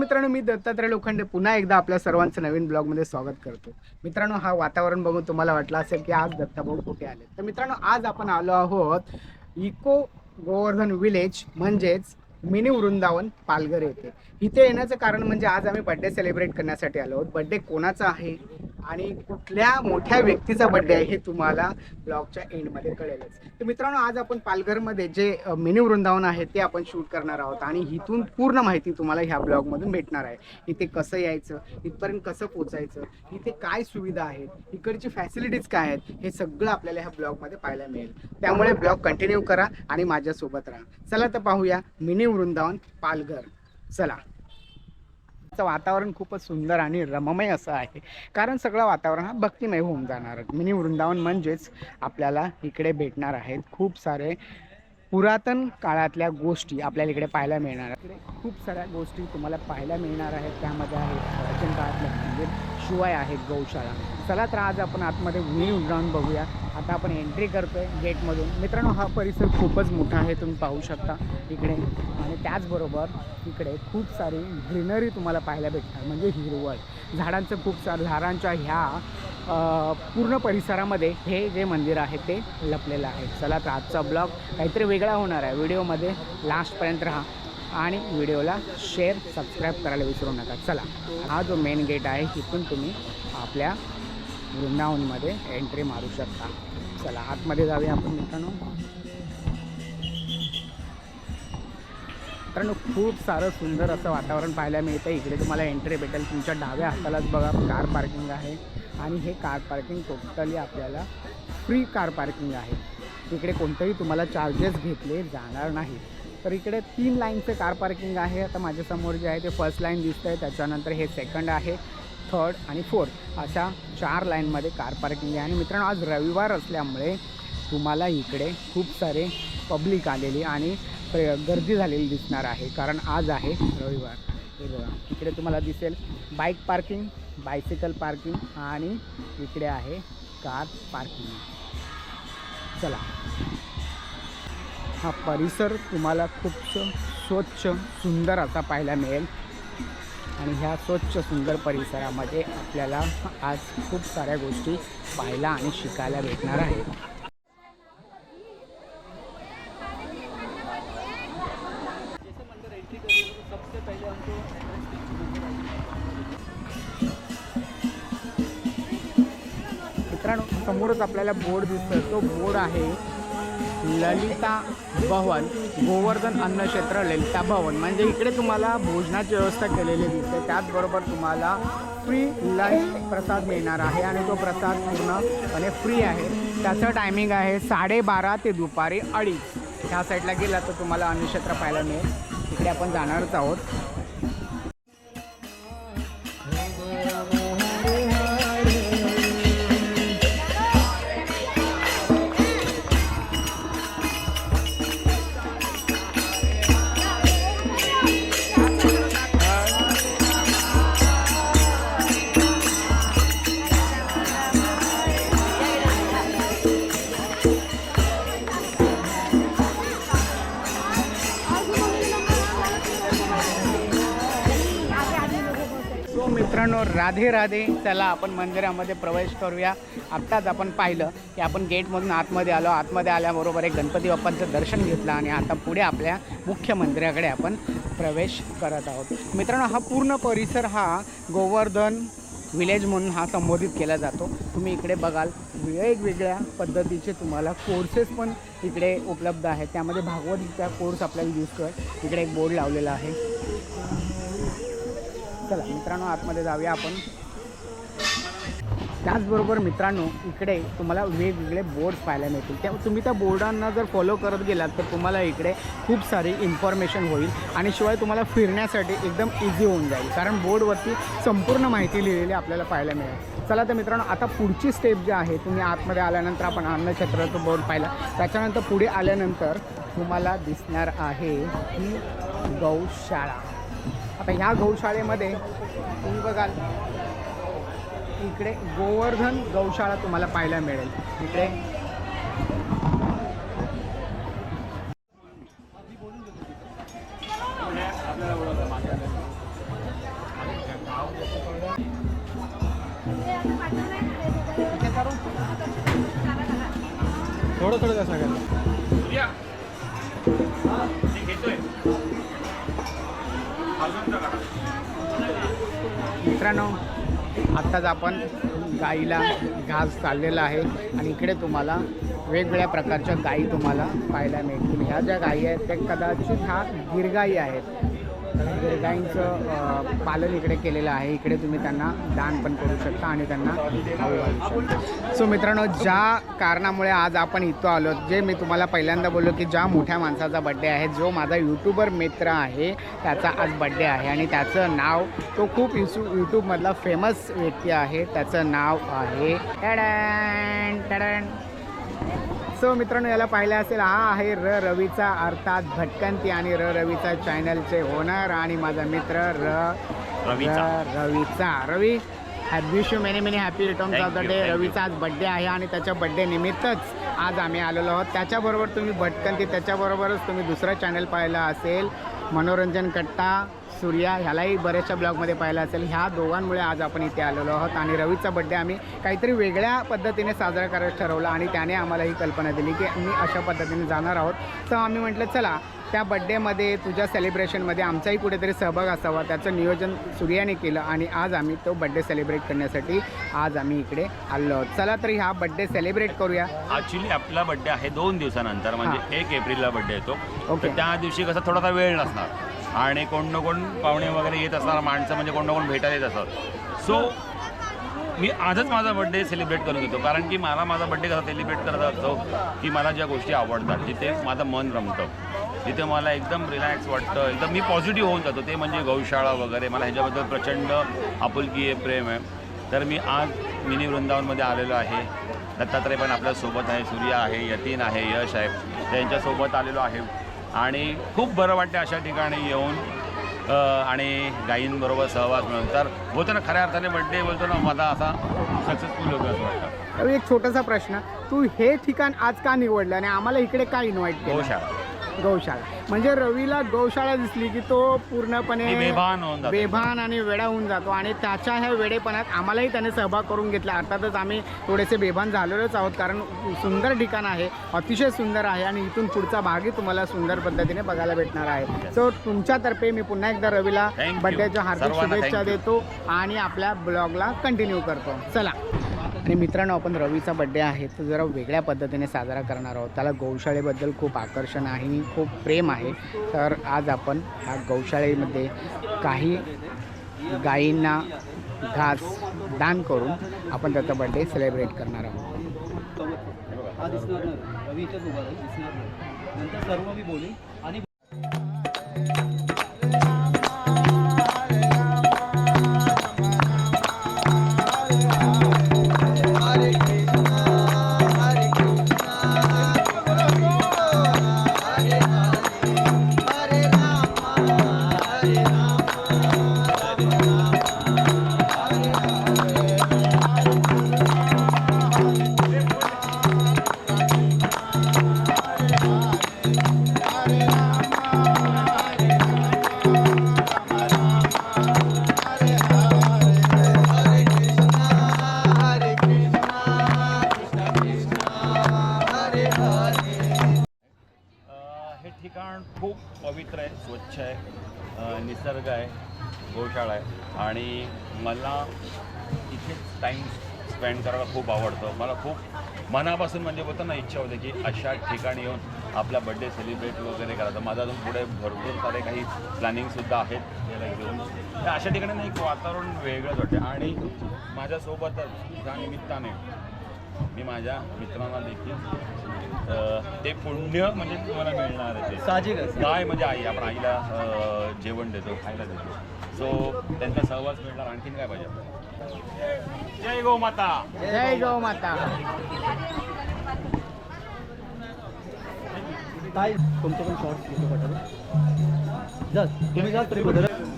मित्रांनो मी दत्तात्रय लोखंडे पुन्हा एकदा आपल्या सर्वांचं नवीन ब्लॉगमध्ये स्वागत करतो. मित्रांनो हा वातावरण बघून तुम्हाला वाटलं असेल की आज दत्ताभाऊ कुठे आले? तर मित्रांनो आज आपण आलो आहोत इको गोवर्धन विलेज म्हणजेच मिनी वृंदावन पालघर येथे इथे येण्याचं कारण म्हणजे आज आम्ही बड्डे सेलिब्रेट करण्यासाठी आलो आहोत. बड्डे कोणाचा आहे आणि कुठल्या मोठ्या व्यक्तीचा बड्डे आहे हे तुम्हाला ब्लॉगच्या एंडमध्ये कळेलच. तर मित्रांनो आज आपण पालघरमध्ये जे मिनी वृंदावन आहे ते आपण शूट करणार आहोत आणि इथून पूर्ण माहिती तुम्हाला ह्या ब्लॉगमधून भेटणार आहे. इथे कसं यायचं इथपर्यंत कसं पोचायचं इथे काय सुविधा आहेत इकडची फॅसिलिटीज काय आहेत हे सगळं आपल्याला ह्या ब्लॉगमध्ये पाहायला मिळेल. त्यामुळे ब्लॉग कंटिन्यू करा आणि माझ्यासोबत राहा. चला तर पाहूया मिनी वृंदावन पालघर. चला. वातावरण खूपच सुंदर आणि रममय असं आहे. कारण सगळं वातावरण हा भक्तिमय होऊन जाणार. मिनी वृंदावन म्हणजेच आपल्याला इकडे भेटणार आहेत खूप सारे पुरातन काळातल्या गोष्टी आपल्याला इकडे पाहायला मिळणार. आहेत इकडे खूप साऱ्या गोष्टी तुम्हाला पाहायला मिळणार आहेत. त्यामध्ये आहे प्राचीन काळातलं मंदिर. शिवाय आहेत गौशाळा. चला तर आज आपण आतमध्ये मिनी जाऊन बघूया. आता आपण एंट्री करतोय गेटमधून. मित्रांनो हा परिसर खूपच मोठा आहे तुम्ही पाहू शकता इकडे. आणि त्याचबरोबर इकडे खूप सारी ग्रीनरी तुम्हाला पाहायला भेटणार म्हणजे हिरवळ. झाडांचं खूप सारं झाडांच्या ह्या पूर्ण परिसरामध्ये हे जे मंदिर आहे ते लपलेलं आहे. चला तर आजचा ब्लॉग काहीतरी वेगळा होणार आहे. व्हिडिओमध्ये लास्टपर्यंत राहा. आणि व्हिडिओला शेअर सबस्क्राईब करायला विसरू नका. चला हा जो मेन गेट आहे तिथून तुम्ही आपल्या वृंदावनमध्ये एंट्री मारू शकता. चला आतमध्ये जाऊया आपण मित्रांनो. मित्रांनो खूप सारं सुंदर असं वातावरण पाहायला मिळतं इकडे तुम्हाला एंट्री भेटेल. तुमच्या डाव्या हातालाच बघा कार पार्किंग आहे. आणि हे कार पार्किंग टोटली आपल्याला फ्री कार पार्किंग आहे. इकडे कोणतंही तुम्हाला चार्जेस घेतले जाणार नाही तर इकडे तीन लाईनचे कार पार्किंग आहे. आता माझ्यासमोर जे आहे ते फर्स्ट लाईन दिसतं आहे त्याच्यानंतर हे सेकंड आहे थर्ड आणि फोर्थ अशा चार लाईनमध्ये कार पार्किंग आहे. आणि मित्रांनो आज रविवार असल्यामुळे तुम्हाला इकडे खूप सारे पब्लिक आलेली आणि प्र- गर्दी झालेली दिसणार आहे. कारण आज आहे रविवार. हे बघा इकडे तुम्हाला दिसेल बाईक पार्किंग बायसिकल पार्किंग आणि इकडे आहे कार पार्किंग चला. हा परिसर तुम्हाला खूप स्वच्छ सुंदर असा पाहायला मिळेल. आणि ह्या स्वच्छ सुंदर परिसरामध्ये आपल्याला आज खूप साऱ्या गोष्टी पाहायला आणि शिकायला भेटणार आहेत. मित्रांनो समोरच आपल्याला बोर्ड दिसतोय. तो बोर्ड आहे ललिता भवन गोवर्धन अन्नक्षेत्र ललिता भवन. म्हणजे इकडे तुम्हाला भोजनाची व्यवस्था केलेली दिसते. त्याचबरोबर तुम्हाला फ्री लंच प्रसाद मिळणार आहे आणि तो प्रसाद पूर्णपणे फ्री आहे. त्याचं टायमिंग आहे साडेबारा ते दुपारी अडीच. ह्या साईडला गेला तर तुम्हाला अन्नक्षेत्र पाहायला मिळेल. तिकडे आपण जाणारच आहोत. राधे राधे. चला आपण मंदिरामध्ये प्रवेश करूया. आत्ताच आपण पाहिलं की आपण गेटमधून आतमध्ये आलो. आतमध्ये आल्याबरोबर एक गणपती बाप्पांचं दर्शन घेतलं आणि आता पुढे आपल्या मुख्य मंदिराकडे आपण प्रवेश करत आहोत. मित्रांनो हा पूर्ण परिसर हा गोवर्धन विलेज म्हणून हा संबोधित केला जातो. तुम्ही इकडे बघाल वेगवेगळ्या पद्धतीचे तुम्हाला कोर्सेस पण इकडे उपलब्ध आहेत. त्यामध्ये भागवतचा कोर्स आपल्याला कर. इकडे एक बोर्ड लावलेला आहे. चला मित्रांनो आतमध्ये जाऊया आपण. त्याचबरोबर मित्रांनो इकडे तुम्हाला वेगवेगळे बोर्ड पाहायला मिळतील. त्या तुम्ही त्या बोर्डांना जर फॉलो करत गेलात तर तुम्हाला इकडे खूप सारी इन्फॉर्मेशन होईल आणि शिवाय तुम्हाला फिरण्यासाठी एकदम इझी होऊन जाईल. कारण बोर्डवरती संपूर्ण माहिती लिहिलेली आपल्याला पाहायला मिळेल. चला तर मित्रांनो आता पुढची स्टेप जी आहे तुम्ही आतमध्ये आल्यानंतर आपण अन्नक्षेत्राचं बोर्ड पाहिला. त्याच्यानंतर पुढे आल्यानंतर तुम्हाला दिसणार आहे ही गौशाळा. आता ह्या गौशाळेमध्ये तुम्ही बघाल इकडे गोवर्धन गौशाळा तुम्हाला पाहायला मिळेल. इकडे. थोडं थोडं कसं काय आत्ताच आपण गाईला घास चाललेला आहे आणि इकडे तुम्हाला वेगवेगळ्या प्रकारच्या गायी तुम्हाला पाहायला मिळतील. ह्या ज्या गायी आहेत त्या कदाचित ह्या गिरगाई आहेत. गाईंचं पालन इकडे केलेलं आहे. इकडे तुम्ही त्यांना दान पण करू शकता आणि त्यांना सो मित्रांनो ज्या कारणामुळे आज आपण इथं आलो जे मी तुम्हाला पहिल्यांदा बोललो की ज्या मोठ्या माणसाचा बड्डे आहे जो माझा यूट्यूबर मित्र आहे त्याचा आज बड्डे आहे. आणि त्याचं नाव तो खूप युसू यूट्यूबमधला फेमस व्यक्ती आहे त्याचं नाव आहे टडॅन टडॅन. सो मित्रांनो याला पाहिलं असेल हा आहे र रवीचा अर्थात भटकंती आणि र रवीचा चॅनलचे ओनर आणि माझा मित्र र रवीचा. Ravi you many many happy returns Thank of the day. रवीचा आज बड्डे आहे आणि त्याच्या बड्डे निमित्तच आज आम्ही आलेलो आहोत त्याच्याबरोबर तुम्ही भटकंती त्याच्याबरोबरच तुम्ही दुसरं चॅनल पाहिलं असेल मनोरंजन कट्टा सूर्या ह्यालाही बऱ्याचशा ब्लॉगमध्ये पाहिलं असेल. ह्या दोघांमुळे आज आपण इथे आलेलो आहोत आणि रवीचा बड्डे आम्ही काहीतरी वेगळ्या पद्धतीने साजरा करायचं ठरवलं आणि त्याने आम्हाला ही कल्पना दिली की मी अशा पद्धतीने जाणार आहोत. तर आम्ही म्हटलं चला त्या बड्डेमध्ये तुझ्या सेलिब्रेशनमध्ये आमचाही कुठेतरी सहभाग असावा. त्याचं नियोजन सूर्याने केलं आणि आज आम्ही तो बड्डे सेलिब्रेट करण्यासाठी आज आम्ही इकडे आलो आहोत. चला तर हा बड्डे सेलिब्रेट करूया. ॲक्च्युली आपला बड्डे आहे दोन दिवसानंतर म्हणजे एक एप्रिलला बड्डे येतो ओके. त्या दिवशी कसा थोडासा वेळ नसणार. आणि कोण ना कोण पाहुणे वगैरे येत असणार माणसं म्हणजे कोण ना कोण भेटायला येत असतात. सो मी आजच माझा बड्डे सेलिब्रेट करून घेतो कारण की मला माझा बड्डे कसा सेलिब्रेट करत असतो की मला ज्या गोष्टी आवडतात तिथे माझं मन रमतं तिथे मला एकदम रिलॅक्स वाटतं एकदम मी पॉझिटिव्ह होऊन जातो. ते म्हणजे गौशाळा वगैरे मला ह्याच्याबद्दल प्रचंड आपुलकी आहे प्रेम आहे. तर मी आज मिनी वृंदावनमध्ये आलेलो आहे. दत्तात्रय पण आपल्यासोबत आहे सूर्या आहे यतीन आहे यश आहे. त्यांच्यासोबत आलेलो आहे. आणि खूप बरं वाटते अशा ठिकाणी येऊन. आणि गायींबरोबर सहवास मिळून. तर बोलतो ना खऱ्या अर्थाने बड्डे बोलतो ना मला असा सक्सेसफुल होतो असं वाटतं. एक छोटासा प्रश्न. तू हे ठिकाण आज का निवडलं? आणि आम्हाला इकडे का इन्व्हाइट केलं? गौशाळा गौशाळा. म्हणजे रवीला गौशाळा दिसली की तो पूर्णपणे बेभान होऊन जातो. बेभान आणि वेडा होऊन जातो. आणि त्याच्या ह्या वेडेपणात आम्हालाही त्याने सहभाग करून घेतला. अर्थातच आम्ही थोडेसे बेभान झालेलोच आहोत. कारण सुंदर ठिकाण आहे. अतिशय सुंदर आहे. आणि इथून पुढचा भागही तुम्हाला सुंदर पद्धतीने बघायला भेटणार आहे. सो तुमच्यातर्फे मी पुन्हा एकदा रवीला Thank you. बड्डेच्या हार्दिक सर्वांना शुभेच्छा thank you. देतो आणि आपल्या ब्लॉगला कंटिन्यू करतो. चला. आणि मित्रांनो आपण रवीचा बड्डे आहे तो जरा वेगळ्या पद्धतीने साजरा करणार आहोत. त्याला गौशाळेबद्दल खूप आकर्षण आहे खूप प्रेम आहे. तर आज आपण ह्या गौशाळेमध्ये काही गायींना घास दान करून आपण त्याचा बड्डे सेलिब्रेट करणार आहोत. हा दिसणार नाही. रवी इथेच उभा राहील दिसणार नाही. नंतर सर्व मी बोलेन आणि पवित्र आहे स्वच्छ आहे निसर्ग आहे गोशाळा आहे. आणि मला इथेच टाईम स्पेंड करायला खूप आवडतं. मला खूप मनापासून म्हणजे होतं ना इच्छा होते की अशा ठिकाणी येऊन आपला बड्डे सेलिब्रेट वगैरे करायचं माझा अजून पुढे भरपूर सारे काही प्लॅनिंगसुद्धा आहेत. याला घेऊन. तर अशा ठिकाणी ना एक वातावरण वेगळंच वाटते. आणि माझ्यासोबतच त्या निमित्ताने मी माझ्या मित्रांना देखील ते पुण्य म्हणजे तुम्हाला मिळणार आहे ते. काय म्हणजे आई आपण आईला जेवण देतो खायला देतो. सो त्यांचा सहवास मिळणार आणखीन काय पाहिजे आपल्याला? जय गो माता. जय गौ माता. काय तुमचे पण शॉर्ट्स घेतो पटावे जा तुम्ही जा तरी बदल आणि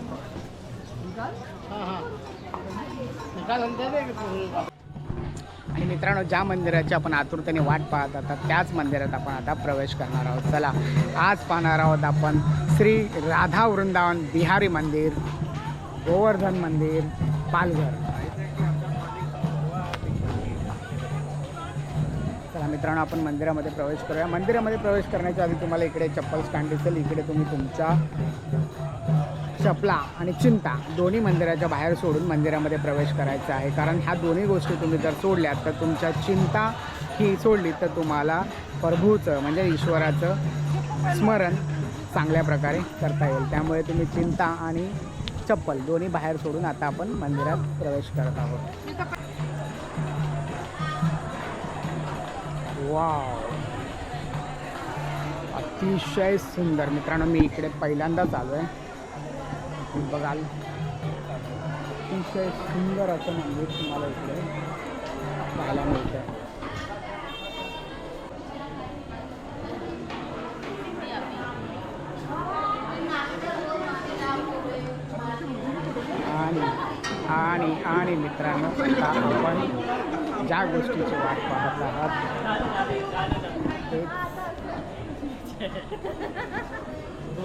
मित्रांनो ज्या मंदिराची आपण आतुरतेने वाट पाहत आता त्याच मंदिरात आपण आता प्रवेश करणार आहोत. चला आज पाहणार आहोत आपण श्री राधा वृंदावन बिहारी मंदिर गोवर्धन मंदिर पालघर. चला मित्रांनो आपण मंदिरामध्ये प्रवेश करूया. मंदिरामध्ये प्रवेश करण्याच्या आधी तुम्हाला इकडे चप्पल स्टँड दिसेल. इकडे तुम्ही तुमच्या चपला आणि चिंता दोन्ही मंदिराच्या बाहेर सोडून मंदिरामध्ये प्रवेश करायचा आहे. कारण ह्या दोन्ही गोष्टी तुम्ही जर सोडल्यात तर तुमच्या चिंता ही सोडली तर तुम्हाला प्रभूचं म्हणजे ईश्वराचं स्मरण चांगल्या प्रकारे करता येईल. त्यामुळे तुम्ही चिंता आणि चप्पल दोन्ही बाहेर सोडून आता आपण मंदिरात प्रवेश करत आहोत. वाव! अतिशय सुंदर. मित्रांनो मी इकडे पहिल्यांदाच आलो आहे बघाल. अतिशय सुंदर असं मंदिर तुम्हाला इकडे पाहायला मिळतं आणि आणि आणि मित्रांनो आपण ज्या गोष्टीची वाट पाहत आहात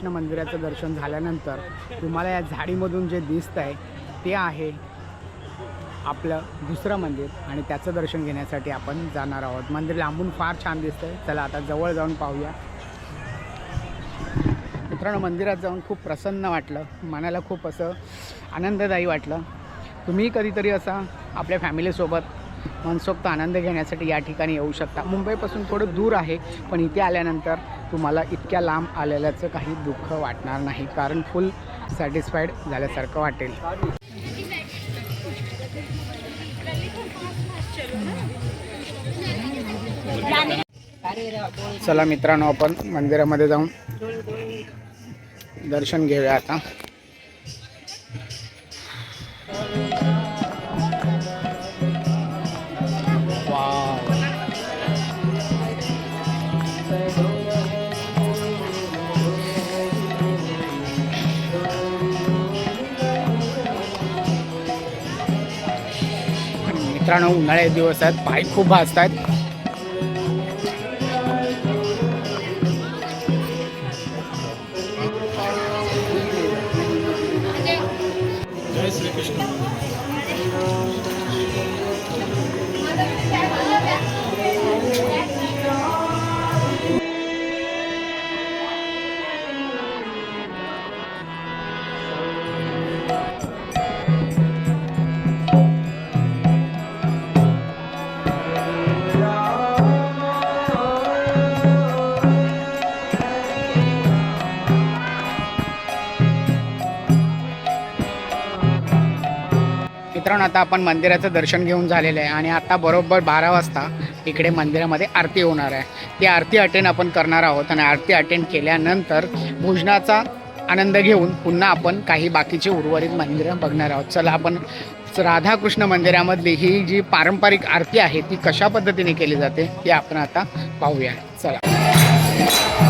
कृष्ण मंदिराचं दर्शन झाल्यानंतर तुम्हाला या झाडीमधून जे दिसत आहे ते आहे आपलं दुसरं मंदिर आणि त्याचं दर्शन घेण्यासाठी आपण जाणार आहोत. मंदिर लांबून फार छान दिसतं आहे चला आता जवळ जाऊन पाहूया. मित्रांनो मंदिरात जाऊन खूप प्रसन्न वाटलं. मनाला खूप असं आनंददायी वाटलं. तुम्ही कधीतरी असा आपल्या फॅमिलीसोबत मनसोक्त आनंद घेण्यासाठी या ठिकाणी येऊ शकता. मुंबईपासून थोडं दूर आहे पण इथे आल्यानंतर तुम्हाला इतक्या लांब आलेल्याचं काही दुःख वाटणार नाही. कारण फुल सॅटिस्फाईड झाल्यासारखं वाटेल. चला मित्रांनो आपण मंदिरामध्ये जाऊन दर्शन घेऊया आता. मित्रांनो उन्हाळ्याचे दिवस आहेत. पाय खूप भाजत आहेत आता आपण मंदिराचं दर्शन घेऊन झालेलं आहे आणि आता बरोबर बारा वाजता इकडे मंदिरामध्ये आरती होणार आहे. ती आरती अटेंड आपण करणार आहोत आणि आरती अटेंड केल्यानंतर भोजनाचा आनंद घेऊन पुन्हा आपण काही बाकीची उर्वरित मंदिरं बघणार आहोत. चला आपण राधाकृष्ण मंदिरामधली ही जी पारंपरिक आरती आहे ती कशा पद्धतीने केली जाते ती आपण आता पाहूया. चला.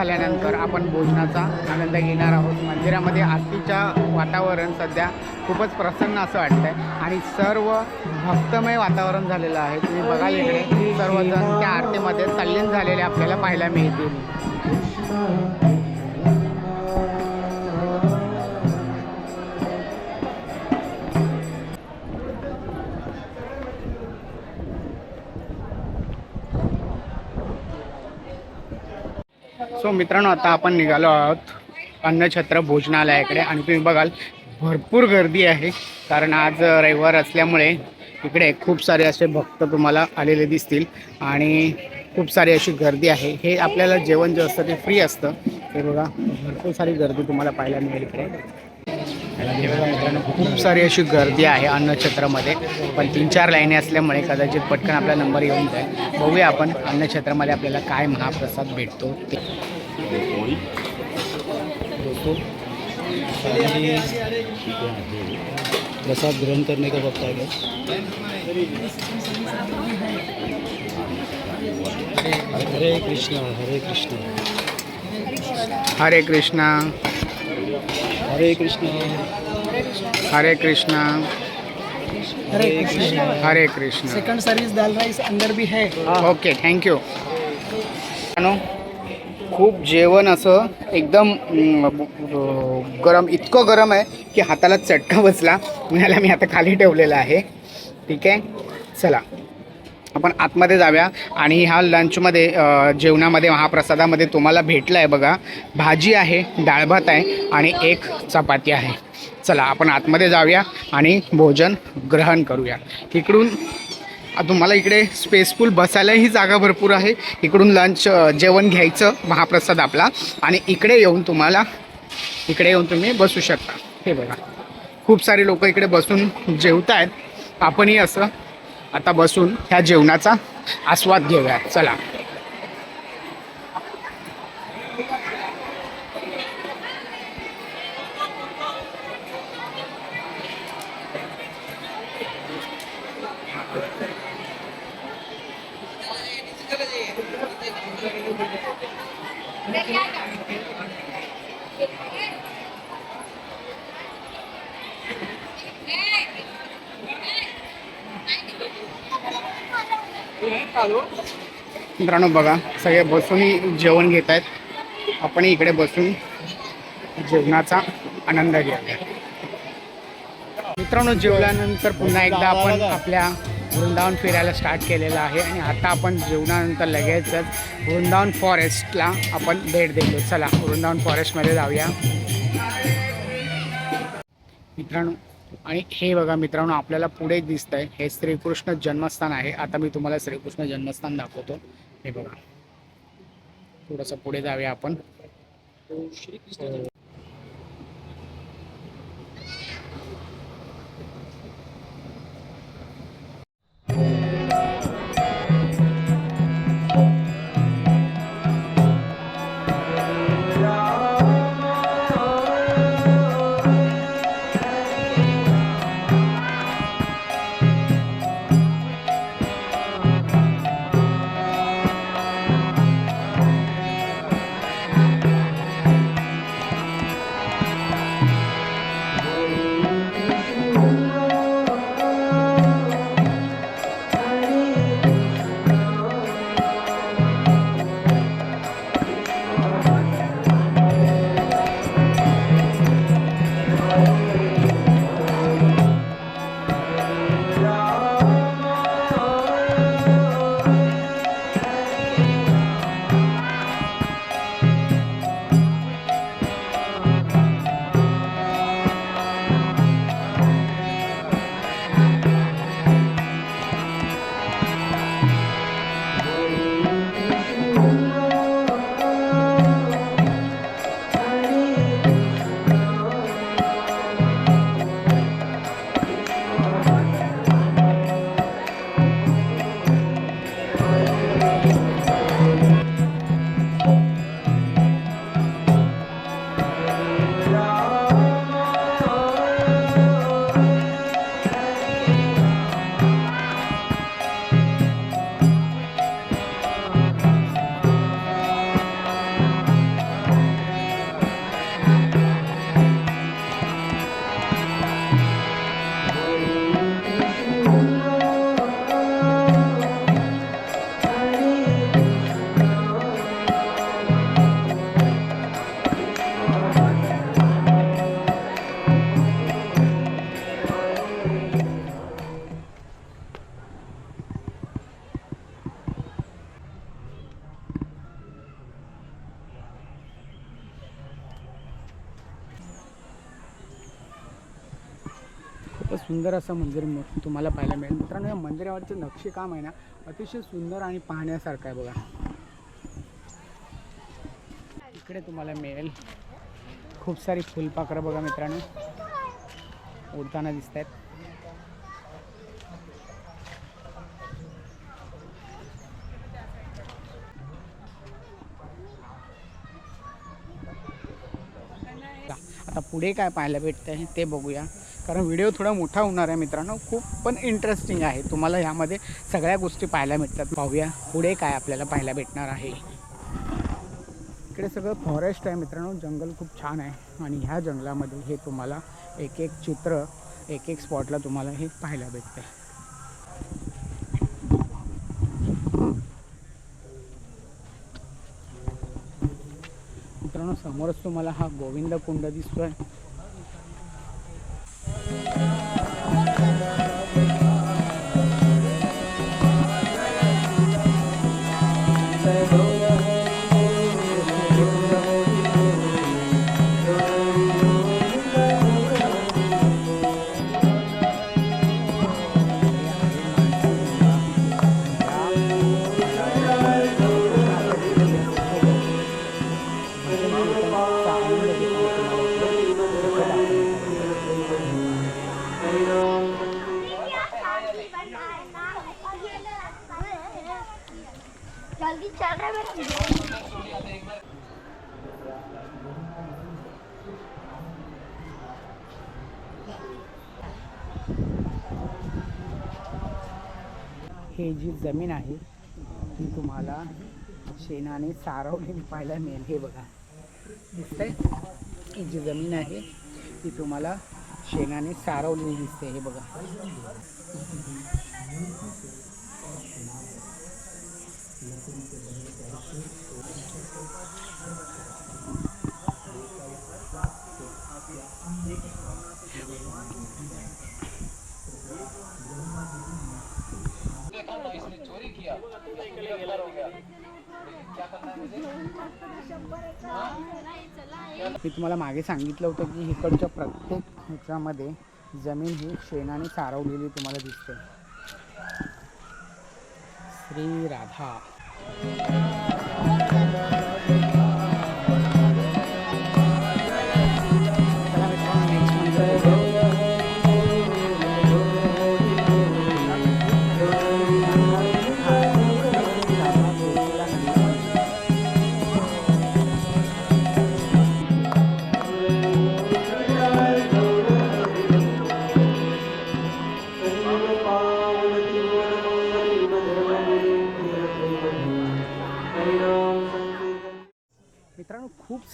झाल्यानंतर आपण भोजनाचा आनंद घेणार आहोत. मंदिरामध्ये आरतीच्या वातावरण सध्या खूपच प्रसन्न असं वाटतं आहे आणि सर्व भक्तमय वातावरण झालेलं आहे. तुम्ही बघा इकडे सर्वजण त्या आरतीमध्ये तल्लीन झालेले आपल्याला पाहायला मिळतील. सो मित्रांनो आता आपण निघालो आहोत अन्नछत्र भोजनालयाकडे आणि तुम्ही बघाल भरपूर गर्दी आहे. कारण आज रविवार असल्यामुळे इकडे खूप सारे असे भक्त तुम्हाला आलेले दिसतील आणि खूप सारी अशी गर्दी आहे. हे आपल्याला जेवण जे असतं ते फ्री असतं. ते बघा भरपूर सारी गर्दी तुम्हाला पाहायला मिळेल इकडे. खूप सारी अशी गर्दी आहे अन्नछत्रामध्ये पण तीन चार लाईनी असल्यामुळे कदाचित पटकन आपला नंबर येऊन जाईल. बघूया आपण अन्नछत्रामध्ये आपल्याला काय महाप्रसाद भेटतो ते. प्रसाद ग्रहण करने का वक्त आ गया हरे कृष्णा हरे कृष्णा. हरे कृष्णा. हरे कृष्णा। हरे कृष्णा। हरे कृष्णा। हरे कृष्ण। सेकंड सर्विस दाल राईस अंदर भी है। ओके थँक्यू खूप जेवण असं एकदम गरम इतकं गरम आहे की हाताला चटका बसला. म्हणाला मी आता खाली ठेवलेला आहे. ठीक आहे? चला. आपण आतमध्ये जाऊया. आणि ह्या लंचमध्ये जेवणामध्ये महाप्रसादामध्ये तुम्हाला भेटलं आहे बघा. भाजी आहे डाळभात आहे आणि एक चपाती आहे. चला आपण आतमध्ये जाऊया आणि भोजन ग्रहण करूया. इकडून तुम्हाला इकडे स्पेसफुल बसायलाही जागा भरपूर आहे. इकडून लंच जेवण घ्यायचं महाप्रसाद आपला. आणि इकडे येऊन तुम्हाला इकडे येऊन तुम्ही बसू शकता. हे बघा. खूप सारे लोक इकडे बसून जेवत आहेत आपणही असं आता बसून ह्या जेवणाचा आस्वाद घेऊया. चला. मित्रांनो बघा सगळे बसूनही जेवण घेत आहेत आपणही इकडे बसून जेवणाचा आनंद घ्यावा मित्रांनो जेवल्यानंतर पुन्हा एकदा आपण आपल्या वृंदावन फिरायला स्टार्ट केलेलं आहे आणि आता आपण जेवणानंतर लगेचच वृंदावन फॉरेस्टला आपण भेट देतो. चला वृंदावन फॉरेस्टमध्ये जाऊया. मित्रांनो आणि हे बघा मित्रांनो आपल्याला पुढे दिसतंय हे श्रीकृष्ण जन्मस्थान आहे. आता मी तुम्हाला श्रीकृष्ण जन्मस्थान दाखवतो. हे बघा. थोडंसं पुढे जाऊया आपण. सुंदर असं मंदिर तुम्हाला पाहायला मिळेल. मित्रांनो या मंदिरावरचं नक्षीकाम आहे ना अतिशय सुंदर आणि पाहण्यासारखं आहे बघा. इकडे तुम्हाला मिळेल खूप सारी फुलपाखरं बघा मित्रांनो. उडताना दिसत आहेत पुढे काय पाहायला भेटतं आहे ते बघूया. कारण व्हिडिओ थोडा मोठा होणार आहे मित्रांनो. खूप पण इंटरेस्टिंग आहे. तुम्हाला ह्यामध्ये सगळ्या गोष्टी पाहायला मिळतात. पाहूया पुढे काय आपल्याला पाहायला भेटणार आहे. इकडे सगळं फॉरेस्ट आहे मित्रांनो. जंगल खूप छान आहे. आणि ह्या जंगलामध्ये हे तुम्हाला एक एक चित्र एक एक स्पॉटला तुम्हाला हे पाहायला भेटतं मित्रांनो समोरच तुम्हाला हा गोविंद कुंड दिसतोय. जमीन आहे. ती तुम्हाला शेणाने सारवलेली पाहायला मिळेल. हे बघा. दिसतंय? ही जी जमीन आहे ती तुम्हाला शेणाने सारवलेली दिसते. हे बघा. मी तुम्हाला मागे सांगितलं होतं की इकडच्या प्रत्येक ह्याच्यामध्ये जमीन ही शेणाने सारवलेली तुम्हाला दिसते. श्री राधा.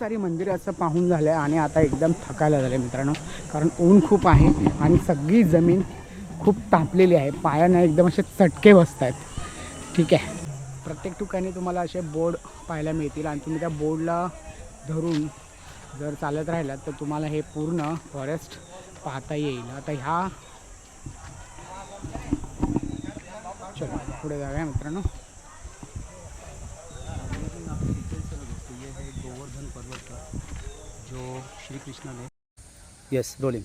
सारी मंदिरं असं पाहून झालं आहे आणि आता एकदम थकायला झालं मित्रांनो. कारण ऊन खूप आहे आणि सगळी जमीन खूप तापलेली आहे. पायानं एकदम असे चटके बसत आहेत ठीक आहे. प्रत्येक ठिकाणी तुम्हाला असे बोर्ड पाहायला मिळतील आणि तुम्ही त्या बोर्डला धरून जर चालत राहिलात तर तुम्हाला हे पूर्ण फॉरेस्ट पाहता येईल. आता ह्या चलो पुढे जाऊया मित्रांनो ये है गोवर्धन पर्वत का जो श्री कृष्ण ने येस रोलिंग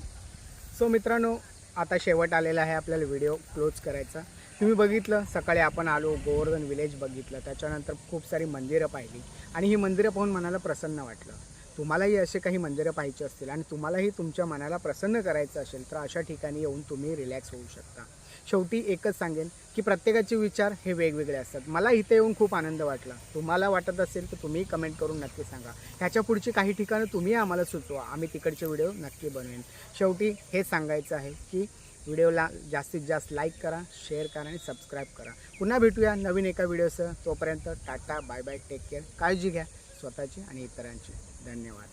सो मित्रांनो आता शेवट आलेला आहे आपल्याला व्हिडिओ क्लोज करायचा. तुम्ही बघितलं सकाळी आपण आलो गोवर्धन विलेज बघितलं त्याच्यानंतर खूप सारी मंदिरं पाहिली. आणि ही मंदिरं पाहून मनाला प्रसन्न वाटलं. तुम्हालाही असे काही मंदिरं पाहायची असतील आणि तुम्हालाही तुमच्या मनाला प्रसन्न करायचं असेल तर अशा ठिकाणी येऊन तुम्ही रिलॅक्स होऊ शकता. शेवटी एकच सांगेन की प्रत्येकाचे विचार हे वेगवेगळे असतात. मला इथे येऊन खूप आनंद वाटला. तुम्हाला वाटत असेल तर तुम्ही कमेंट करून नक्की सांगा. ह्याच्या पुढची काही ठिकाणं तुम्ही आम्हाला सुचवा. आम्ही तिकडचे व्हिडिओ नक्की बनवेन. शेवटी हे सांगायचं आहे की व्हिडिओला जास्तीत जास्त लाईक करा शेअर करा आणि सबस्क्राईब करा. पुन्हा भेटूया नवीन एका व्हिडिओसह. तोपर्यंत tata bye bye take care. काळजी घ्या. स्वतःची आणि इतरांची. धन्यवाद.